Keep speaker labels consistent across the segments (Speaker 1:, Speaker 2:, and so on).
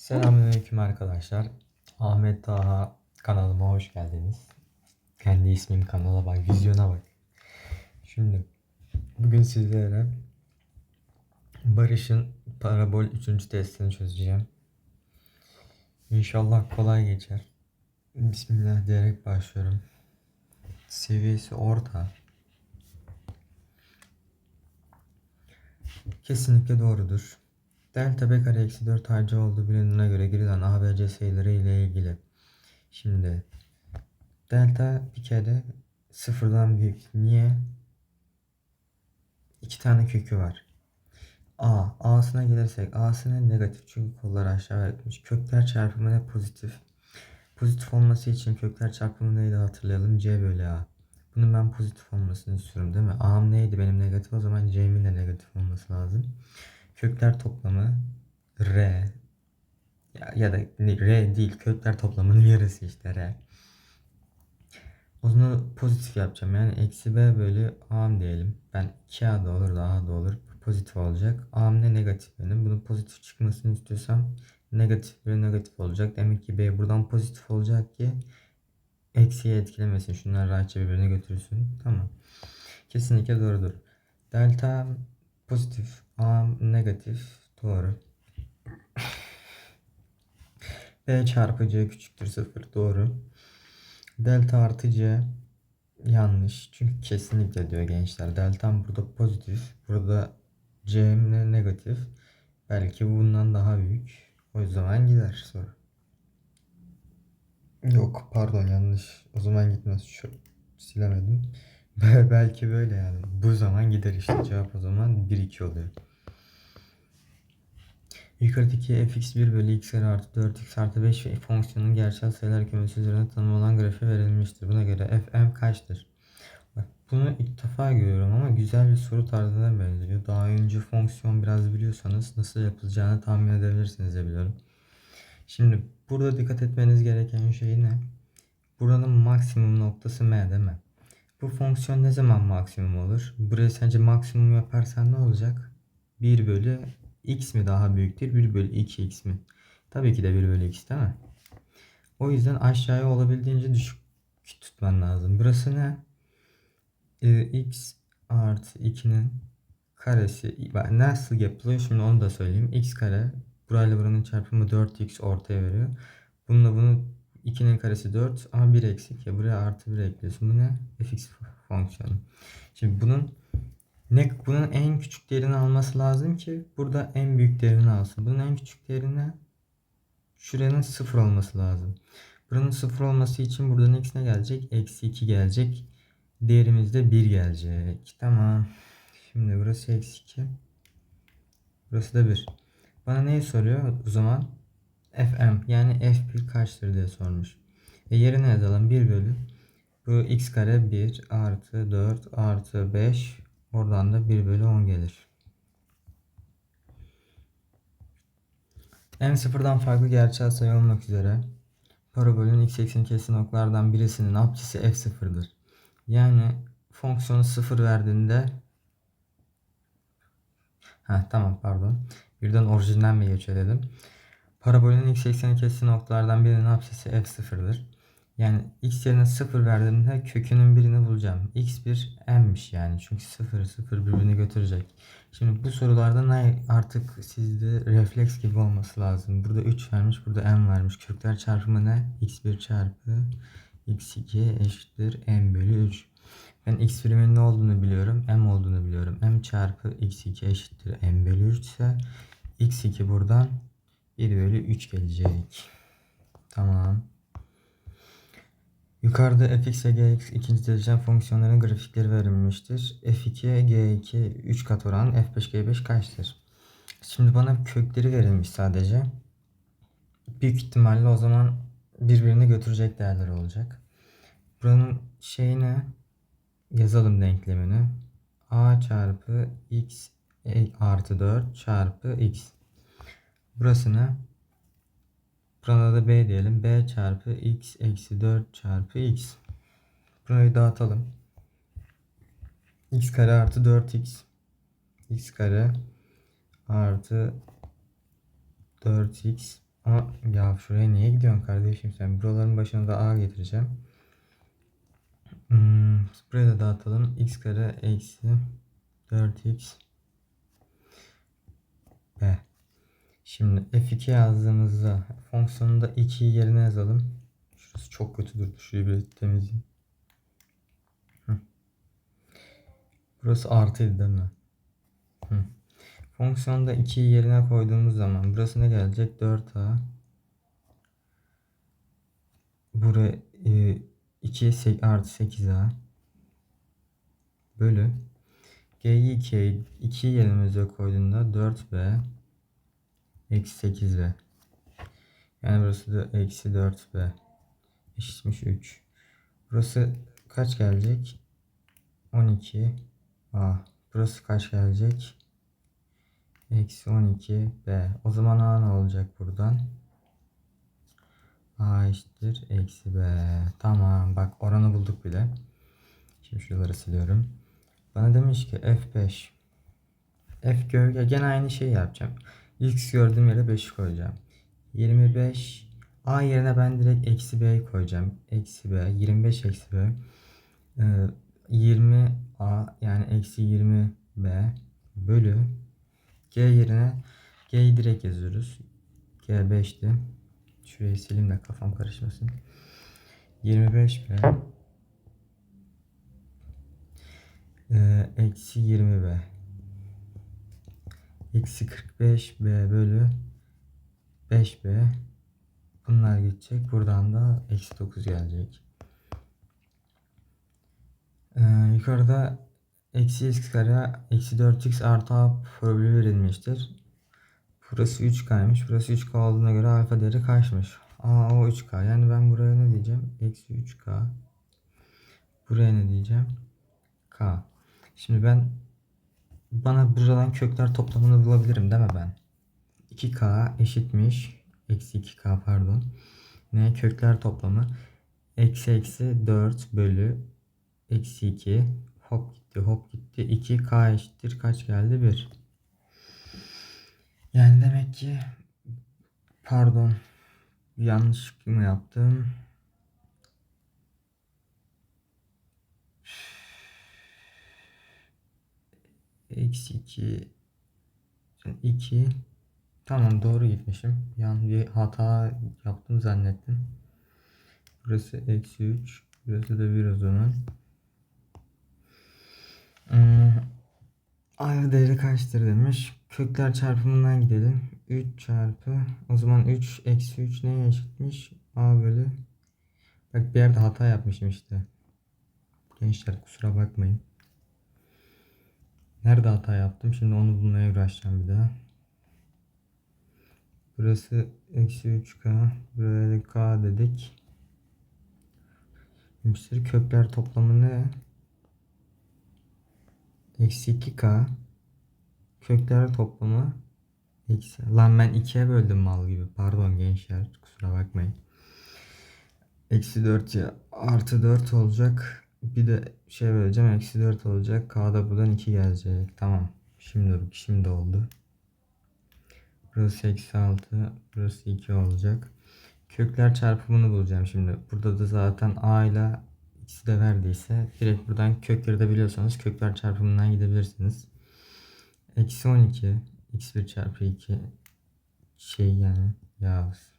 Speaker 1: Selamünaleyküm arkadaşlar. Ahmet Taha kanalıma hoş geldiniz. Kendi ismim kanala bak, vizyona bak. Şimdi bugün sizlere Barış'ın parabol 3. testini çözeceğim. İnşallah kolay geçer. Bismillah diyerek başlıyorum. Seviyesi orta. Kesinlikle doğrudur. Delta B kare eksi 4 harcı olduğu bilindiğine göre girilen ABC sayıları ile ilgili. Şimdi delta bir kere sıfırdan büyük. Niye? İki tane kökü var. A. A'sına gelirsek A'sına negatif çünkü kollar aşağı etmiş. Kökler çarpımı ne pozitif. Pozitif olması için kökler çarpımı neydi hatırlayalım. C bölü A. Bunun ben pozitif olmasını istiyorum değil mi? A'm neydi benim negatif o zaman C'min de negatif olması lazım. Kökler toplamı R ya, ya da R değil kökler toplamının yarısı işte R. O zaman pozitif yapacağım. Yani eksi B bölü A'm diyelim. Ben 2A da olur da A da olur. Pozitif olacak. A'm ne negatif benim. Bunun pozitif çıkmasını istiyorsam negatif bölü negatif olacak. Demek ki B buradan pozitif olacak ki eksiye etkilemesin. Şunlar rahatça birbirine götürsün. Tamam. Kesinlikle doğrudur. Delta pozitif. A negatif. Doğru. B çarpı C küçüktür 0. Doğru. Delta artı C yanlış. Çünkü kesinlikle diyor gençler. Delta burada pozitif. Burada C'm negatif. Belki bundan daha büyük. O zaman gider soru. Yok pardon yanlış. O zaman gitmez. Şu silemedim. Belki böyle yani. Bu zaman gider işte. Cevap o zaman 1-2 oluyor. Yukarıdaki fx1 bölü x kare artı 4x artı 5 fonksiyonun gerçel sayılar kümesi üzerine tanımlanan grafiği verilmiştir. Buna göre fm kaçtır? Bak bunu ilk defa görüyorum ama güzel bir soru tarzına benziyor. Daha önce fonksiyon biraz biliyorsanız nasıl yapılacağını tahmin edebilirsiniz de biliyorum. Şimdi burada dikkat etmeniz gereken şey ne? Buranın maksimum noktası m değil mi? Bu fonksiyon ne zaman maksimum olur? Buraya sence maksimum yaparsan ne olacak? 1 bölü x mi daha büyüktür? 1 bölü 2x mi? Tabii ki de 1 bölü x değil mi? O yüzden aşağıya olabildiğince düşük tutman lazım. Burası ne? Ee, x artı 2'nin karesi nasıl yapılıyor? Şimdi onu da söyleyeyim. x kare burayla buranın çarpımı 4x ortaya veriyor. Bununla bunu 2'nin karesi 4 ama 1 eksik ya buraya artı 1 ekliyorsun. Bu ne? fx fonksiyonu. Şimdi bunun ne bunun en küçük değerini alması lazım ki burada en büyük değerini alsın. Bunun en küçük değerine şuranın 0 olması lazım. Buranın 0 olması için buradan x ne gelecek? Eksi 2 gelecek. Değerimiz de 1 gelecek. Tamam. Şimdi burası eksi 2. Burası da 1. Bana neyi soruyor o zaman? fm yani f1 kaçtır diye sormuş. E yerine yazalım 1 bölü. Bu x kare 1 artı 4 artı 5 oradan da 1 bölü 10 gelir. En sıfırdan farklı gerçel sayı olmak üzere parabolün x eksen kesin noktalardan birisinin apsisi f0'dır. Yani fonksiyonu 0 verdiğinde Ha tamam pardon. Birden orijinden mi geçiyor dedim. Parabolün x ekseni kesin noktalardan birinin apsisi f0'dır. Yani x yerine 0 verdiğimde kökünün birini bulacağım. x1 m'miş yani. Çünkü 0 0 birbirini götürecek. Şimdi bu sorularda ne artık sizde refleks gibi olması lazım. Burada 3 vermiş, burada m vermiş. Kökler çarpımı ne? x1 çarpı x2 eşittir m bölü 3. Ben x birimin ne olduğunu biliyorum. m olduğunu biliyorum. m çarpı x2 eşittir m bölü 3 ise x2 buradan 1 bölü 3 gelecek. Tamam. Yukarıda fx ve gx ikinci dereceden fonksiyonların grafikleri verilmiştir. f2, g2 3 kat oran f5, g5 kaçtır? Şimdi bana kökleri verilmiş sadece. Büyük ihtimalle o zaman birbirini götürecek değerler olacak. Buranın şeyine yazalım denklemini. a çarpı x artı 4 çarpı x. Burasını Burana da b diyelim. b çarpı x eksi 4 çarpı x. Burayı dağıtalım. x kare artı 4x. x kare artı 4x Ama ya şuraya niye gidiyorsun kardeşim sen? Buraların başına da A getireceğim. Hmm, buraya da dağıtalım. x kare eksi 4x b. Şimdi f2 yazdığımızda fonksiyonunda 2'yi yerine yazalım. Şurası çok kötü durdu. Şurayı bir temizleyeyim. Burası artıydı değil mi? Hı. Fonksiyonda 2'yi yerine koyduğumuz zaman burası ne gelecek? 4a buraya e, 2 artı 8a bölü g'yi 2'ye 2 yerimize koyduğunda 4b eksi 8b yani burası da eksi 4b eşitmiş 3 burası kaç gelecek? 12 a. Burası kaç gelecek? Eksi 12 b. O zaman a ne olacak buradan? A eşittir eksi b. Tamam bak oranı bulduk bile. Şimdi şuraları siliyorum. Bana demiş ki f5 f gölge gene aynı şeyi yapacağım x gördüğüm yere 5 koyacağım. 25 a yerine ben direkt eksi b koyacağım. Eksi b 25 eksi b. Ee, 20 a yani eksi 20 b bölü g yerine g'yi direkt yazıyoruz. G 5'ti şurayı sileyim de kafam karışmasın. 25 b. Ee, eksi 20 b eksi 45 b bölü 5b bunlar gidecek buradan da eksi 9 gelecek. Ee, yukarıda eksi x kare eksi 4x artı a problemi verilmiştir. Burası 3k'ymış burası 3k olduğuna göre alfa değeri kaçmış? Aa o 3k yani ben buraya ne diyeceğim? Eksi 3k buraya ne diyeceğim? K. Şimdi ben bana buradan kökler toplamını bulabilirim değil mi ben? 2k eşitmiş eksi 2k pardon. Ne? Kökler toplamı. Eksi eksi 4 bölü eksi 2 hop gitti hop gitti. 2k eşittir kaç geldi? 1 yani demek ki pardon yanlış mı yaptım eksi 2 2 tamam doğru gitmişim yan bir hata yaptım zannettim burası eksi 3 burası da 1 o zaman hmm. A'ya değeri kaçtır demiş. Kökler çarpımından gidelim. 3 çarpı o zaman 3 eksi 3 neye eşitmiş? A bölü Bak bir yerde hata yapmışım işte. Gençler kusura bakmayın. Nerede hata yaptım? Şimdi onu bulmaya uğraşacağım bir daha. Burası eksi 3k. Buraya k dedik. Demiştir kökler toplamı ne? Eksi 2k. Kökler toplamı eksi. Lan ben 2'ye böldüm mal gibi. Pardon gençler kusura bakmayın. Eksi 4 ya artı 4 olacak. Bir de şey vereceğim eksi 4 olacak. K'da buradan 2 gelecek. Tamam. Şimdi şimdi oldu. Burası eksi 6. Burası 2 olacak. Kökler çarpımını bulacağım şimdi. Burada da zaten A ile ikisi de verdiyse direkt buradan kökleri de biliyorsanız kökler çarpımından gidebilirsiniz. Eksi 12 x1 çarpı 2 şey yani yaz.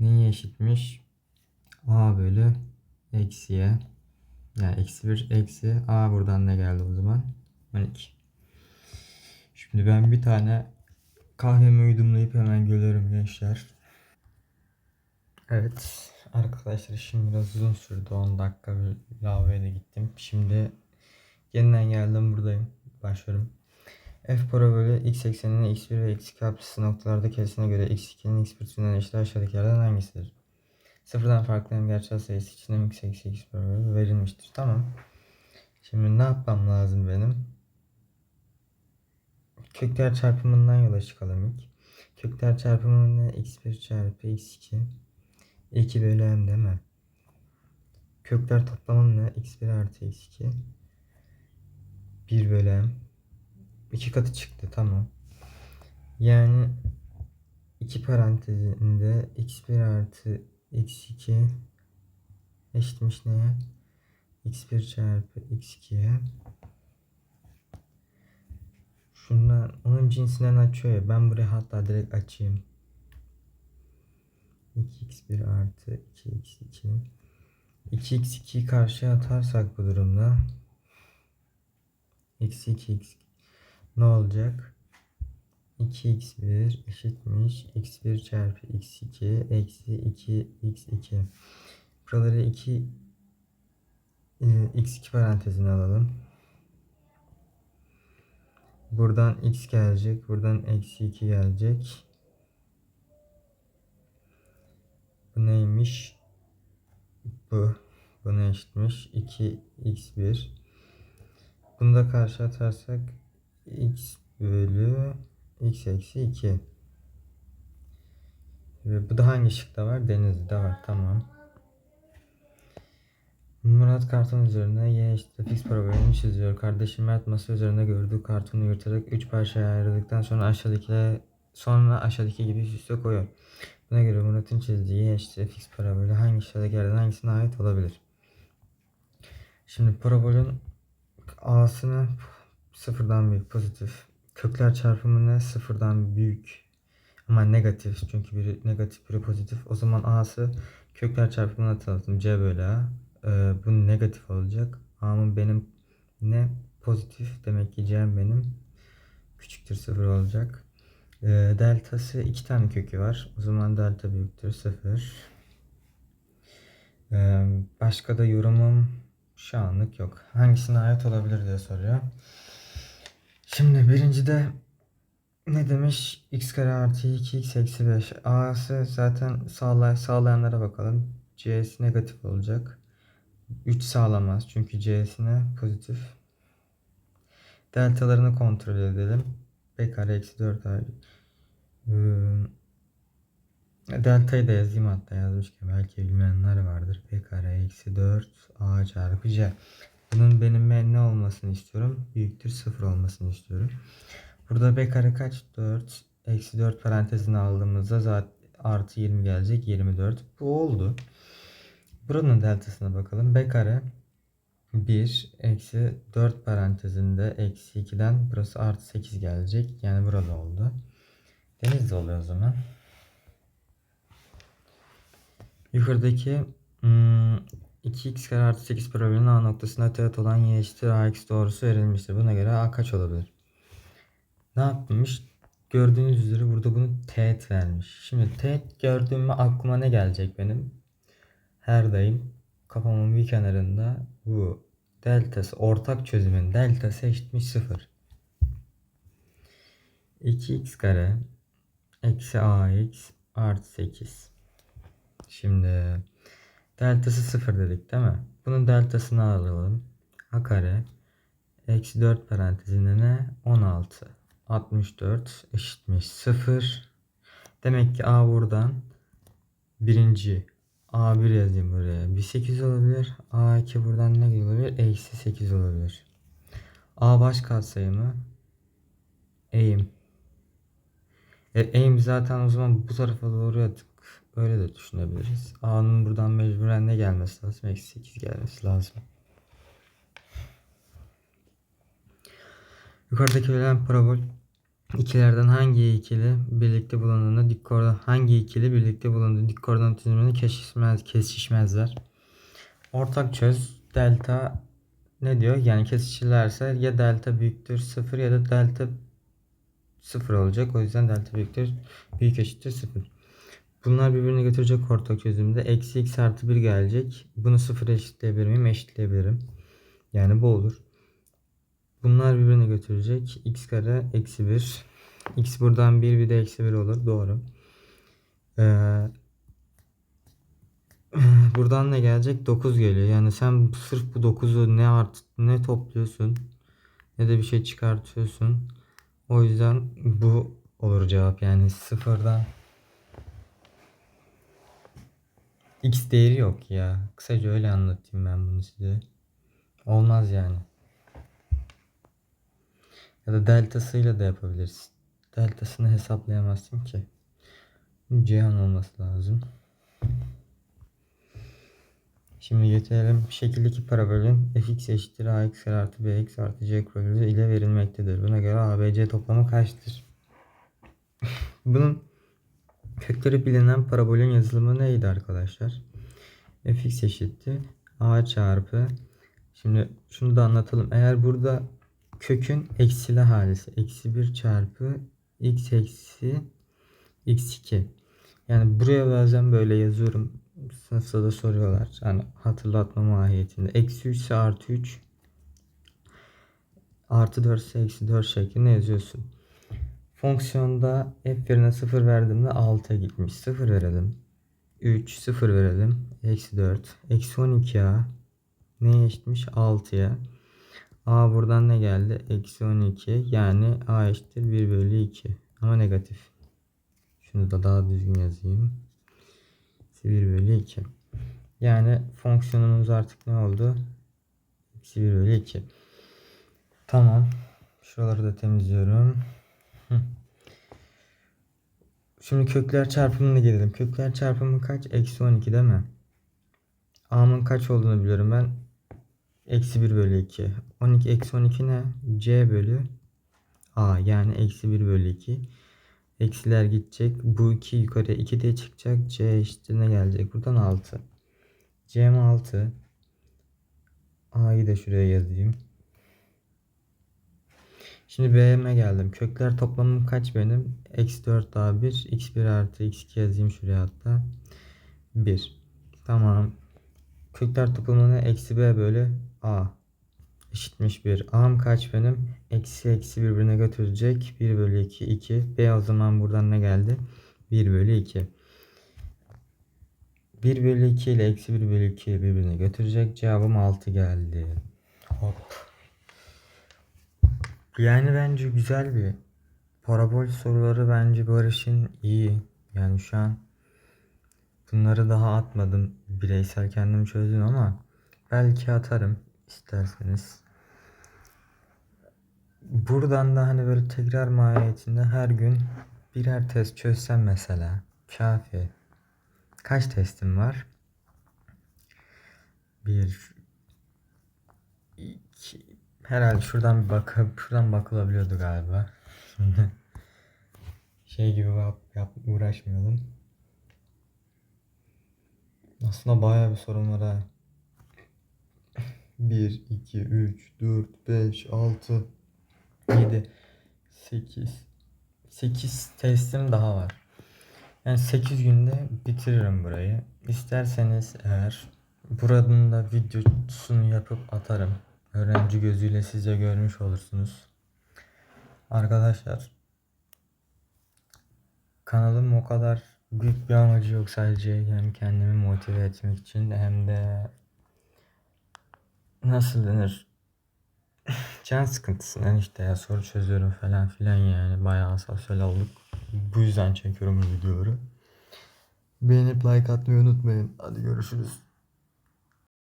Speaker 1: Neye eşitmiş? A bölü eksiye yani eksi 1 eksi A buradan ne geldi o zaman? 12. Şimdi ben bir tane kahvemi yudumlayıp hemen geliyorum gençler. Evet arkadaşlar şimdi biraz uzun sürdü 10 dakika bir lavaboya da gittim. Şimdi yeniden geldim buradayım. Başlıyorum. f para bölü x ekseninin x1 ve x2 apsisi noktalarda kesine göre x2'nin x1 türünden eşit aşağıdakilerden hangisidir? Sıfırdan farklı hem gerçel sayısı için hem x eksi x bölü verilmiştir. Tamam. Şimdi ne yapmam lazım benim? Kökler çarpımından yola çıkalım ilk. Kökler çarpımında x1 çarpı x2 2 bölü m değil mi? Kökler toplamı ne? x1 artı x2 1 bölü m 2 katı çıktı tamam. Yani 2 parantezinde x1 artı x2 eşitmiş neye? x1 çarpı x2'ye Şundan onun cinsinden açıyor ya. Ben buraya hatta direkt açayım. 2x1 artı 2x2 2x2'yi karşıya atarsak bu durumda eksi 2x ne olacak? 2x1 eşitmiş x1 çarpı x2 eksi 2x2 buraları 2 e, x2 parantezine alalım. Buradan x gelecek. Buradan eksi 2 gelecek. Bu neymiş? Bu. Buna eşitmiş. 2x1. Bunu da karşı atarsak x bölü x eksi 2. Ve bu da hangi şıkta var? Denizli'de var. Tamam. Murat karton üzerine y eşittir fix problemini çiziyor. Kardeşim Mert masa üzerinde gördüğü kartonu yırtarak 3 parçaya ayırdıktan sonra aşağıdaki sonra aşağıdaki gibi üst üste koyuyor. Buna göre Murat'ın çizdiği y eşittir fix parabolü hangi aşağıdakilerden hangisine ait olabilir? Şimdi parabolün a'sını sıfırdan büyük pozitif. Kökler çarpımı ne? Sıfırdan büyük. Ama negatif. Çünkü biri negatif biri pozitif. O zaman a'sı kökler çarpımını atalım. c bölü a. Ee, bu negatif olacak. A'mın benim ne? Pozitif. Demek ki c'm benim küçüktür sıfır olacak. Ee, deltası iki tane kökü var. O zaman delta büyüktür sıfır. Ee, başka da yorumum şu anlık yok. Hangisine ait olabilir diye soruyor. Şimdi birincide ne demiş? x kare artı 2x eksi 5. A'sı zaten sağlay sağlayanlara bakalım. C'si negatif olacak. 3 sağlamaz çünkü C'sine pozitif. Deltalarını kontrol edelim. B kare eksi 4 A. Ee, deltayı da yazayım hatta yazmışken belki bilmeyenler vardır. B kare eksi 4 A çarpı C. Bunun benim ben ne olmasını istiyorum? Büyüktür 0 olmasını istiyorum. Burada B kare kaç? 4. Eksi 4 parantezini aldığımızda zaten artı 20 gelecek. 24. Bu oldu. Buranın deltasına bakalım. B kare 1 eksi 4 parantezinde eksi 2'den burası artı 8 gelecek. Yani burada oldu. Denizli oluyor o zaman. Yukarıdaki hmm, 2x kare artı 8 probleminin A noktasında teğet olan y eşittir ax doğrusu verilmiştir. Buna göre A kaç olabilir? Ne yapmış? Gördüğünüz üzere burada bunu teğet vermiş. Şimdi teğet gördüğümde aklıma ne gelecek benim? Her daim kafamın bir kenarında bu deltası ortak çözümün deltası eşitmiş 0. 2x kare eksi ax artı 8. Şimdi deltası 0 dedik değil mi? Bunun deltasını alalım. a kare eksi 4 parantezinde ne? 16. 64 eşitmiş 0. Demek ki a buradan birinci A1 yazayım buraya. Bir 8 olabilir. A2 buradan ne olabilir? Eksi 8 olabilir. A baş katsayımı eğim. E, eğim zaten o zaman bu tarafa doğru yatık. Öyle de düşünebiliriz. A'nın buradan mecburen ne gelmesi lazım? Eksi 8 gelmesi lazım. Yukarıdaki verilen parabol ikilerden hangi ikili birlikte bulunduğunda dik hangi ikili birlikte bulunduğu dik koordinat çizimini kesişmez kesişmezler. Ortak çöz delta ne diyor? Yani kesişirlerse ya delta büyüktür 0 ya da delta 0 olacak. O yüzden delta büyüktür büyük eşittir 0. Bunlar birbirini götürecek ortak çözümde. Eksi x artı 1 gelecek. Bunu 0 eşitleyebilir miyim? Eşitleyebilirim. Yani bu olur. Bunlar birbirini götürecek. x kare eksi 1. x buradan 1 bir de eksi 1 olur. Doğru. Ee, buradan ne gelecek? 9 geliyor. Yani sen sırf bu 9'u ne art ne topluyorsun ne de bir şey çıkartıyorsun. O yüzden bu olur cevap. Yani sıfırdan x değeri yok ya. Kısaca öyle anlatayım ben bunu size. Olmaz yani. Ya da deltasıyla da yapabilirsin. Deltasını hesaplayamazsın ki. Cihan olması lazım. Şimdi getirelim. Şekildeki parabolün fx eşittir ax kare artı bx artı c kuralları ile verilmektedir. Buna göre abc toplamı kaçtır? Bunun kökleri bilinen parabolün yazılımı neydi arkadaşlar? fx eşittir a çarpı Şimdi şunu da anlatalım. Eğer burada kökün eksili halisi eksi 1 çarpı x eksi x2 yani buraya bazen böyle yazıyorum. Sınıfta da soruyorlar. Yani hatırlatma mahiyetinde. Eksi 3 ise artı 3 artı 4 ise eksi 4 şeklinde yazıyorsun. Fonksiyonda f yerine 0 verdiğimde 6'ya gitmiş. 0 verelim. 3 0 verelim. Eksi 4. Eksi 12a neye eşitmiş? 6'ya. A buradan ne geldi? Eksi 12. Yani A eşittir 1 bölü 2. Ama negatif. Şunu da daha düzgün yazayım. Eksi 1 bölü 2. Yani fonksiyonumuz artık ne oldu? Eksi 1 bölü 2. Tamam. Şuraları da temizliyorum. Şimdi kökler çarpımına gelelim. Kökler çarpımı kaç? Eksi 12 değil mi? A'mın kaç olduğunu biliyorum ben. Eksi 1 bölü 2. 12 eksi 12 ne? C bölü A yani eksi 1 bölü 2. Eksiler gidecek. Bu 2 yukarıya 2 diye çıkacak. C eşittir ne gelecek? Buradan 6. C'm 6. A'yı da şuraya yazayım. Şimdi B'me geldim. Kökler toplamım kaç benim? Eksi 4 daha 1. X1 artı X2 yazayım şuraya hatta. 1. Tamam. Kökler toplamını eksi B bölü A eşitmiş 1. A'm kaç benim? Eksi eksi birbirine götürecek. 1 bölü 2 2. B o zaman buradan ne geldi? 1 bölü 2. 1 bölü 2 ile eksi 1 bölü 2 birbirine götürecek. Cevabım 6 geldi. Hop. Yani bence güzel bir parabol soruları bence Barış'ın iyi. Yani şu an bunları daha atmadım. Bireysel kendim çözdüm ama belki atarım isterseniz. Buradan da hani böyle tekrar mahiyetinde her gün birer test çözsem mesela kafi. Kaç testim var? Bir, iki, herhalde şuradan bir bakıp şuradan bakılabiliyordu galiba. Şey gibi yap, yap uğraşmayalım. Aslında bayağı bir sorun var ha. 1, 2, 3, 4, 5, 6, 7, 8. 8 testim daha var. Yani 8 günde bitiririm burayı. İsterseniz eğer buranın da videosunu yapıp atarım. Öğrenci gözüyle size görmüş olursunuz. Arkadaşlar kanalım o kadar büyük bir amacı yok sadece hem kendimi motive etmek için hem de nasıl denir can sıkıntısından işte ya soru çözüyorum falan filan yani bayağı sosyal olduk. Bu yüzden çekiyorum bu videoları. Beğenip like atmayı unutmayın. Hadi görüşürüz.